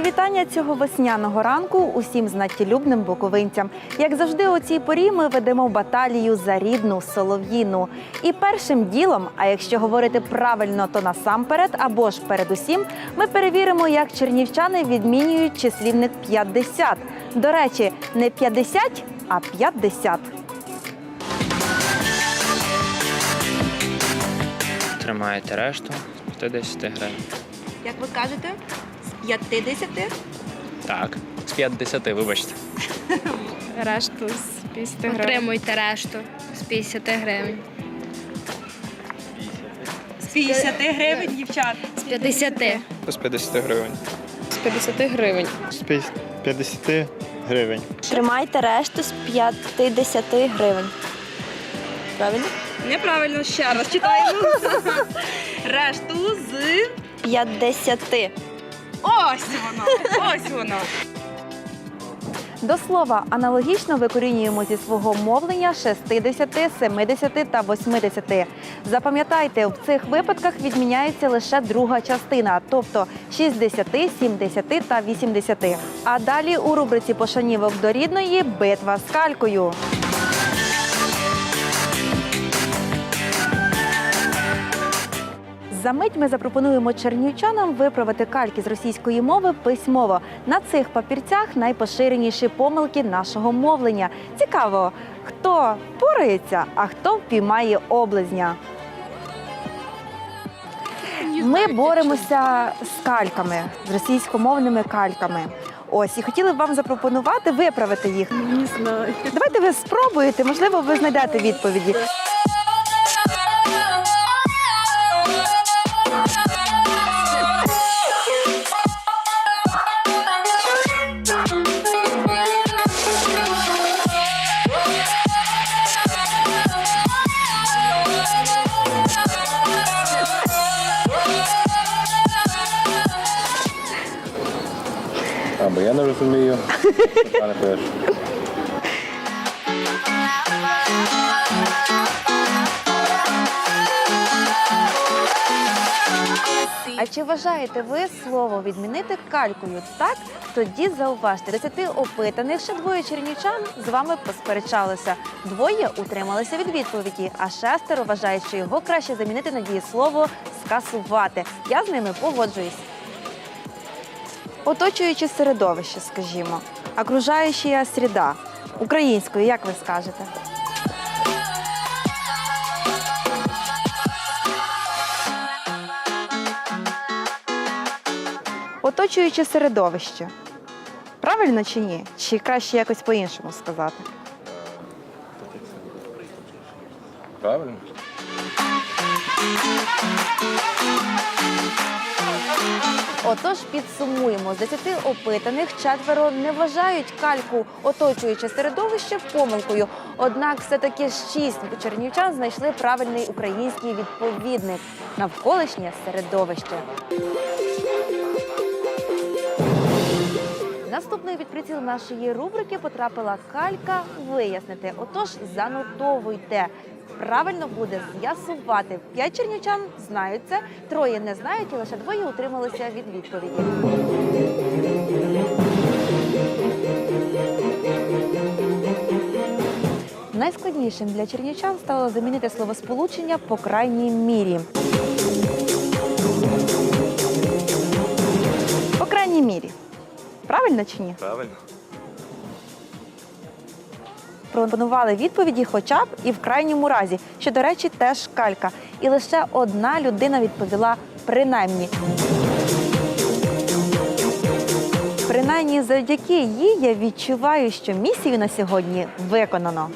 Мої вітання цього весняного ранку усім знаттєлюбним буковинцям. Як завжди, у цій порі ми ведемо баталію за рідну солов'їну. І першим ділом, а якщо говорити правильно, то насамперед або ж передусім, ми перевіримо, як чернівчани відмінюють числівник 50. До речі, не 50, а 50. Тримаєте решту 50 гривень. Як ви кажете, 50? Так, з 50, вибачте. Решту з 50 гривень. Отримуйте решту з 50 гривень. З 50 гривень, дівчат. З 50. З 50 гривень. З 50 гривень. З 50 гривень. Тримайте решту з 50 гривень. Правильно? Неправильно, ще раз читаємо. Решту з 50. Ось воно, ось воно. До слова, аналогічно викорінюємо зі свого мовлення 60, 70 та 80. Запам'ятайте, в цих випадках відміняється лише друга частина, тобто 60, 70 та 80. А далі у рубриці пошанівок до рідної битва з калькою. За мить ми запропонуємо чернівчанам виправити кальки з російської мови письмово. На цих папірцях найпоширеніші помилки нашого мовлення. Цікаво, хто порається, а хто впіймає облизня. Ми боремося з кальками, з російськомовними кальками. Ось і хотіли б вам запропонувати виправити їх. Не знаю. Давайте ви спробуєте, можливо, ви знайдете відповіді. Або я не розумію. А чи вважаєте ви слово відмінити калькою? Так? Тоді зауважте, десяти опитаних ще двоє чернівчан з вами посперечалися. Двоє утрималися від відповіді, а шестеро вважають, що його краще замінити на дієслово скасувати. Я з ними погоджуюсь. Оточуючи середовище, скажімо, окружаюча среда. Українською, як ви скажете? Оточуюче середовище. Правильно чи ні? Чи краще якось по-іншому сказати? Правильно? Отож, підсумуємо, з 10 опитаних четверо не вважають кальку оточуюче середовище помилкою. Однак все-таки шість чернівчан знайшли правильний український відповідник навколишнє середовище. Наступною під приціл нашої рубрики потрапила калька вияснити. Отож, занотовуйте. Правильно буде з'ясувати. П'ять чернівчан знають це, троє не знають, і лише двоє утрималися від відповіді. Найскладнішим для чернівчан стало замінити словосполучення по крайній мірі. По крайній мірі. Правильно чи ні? Правильно. Пропонували відповіді хоча б і в крайньому разі, що, до речі, теж калька. І лише одна людина відповіла принаймні. Принаймні, завдяки їй я відчуваю, що місію на сьогодні виконано.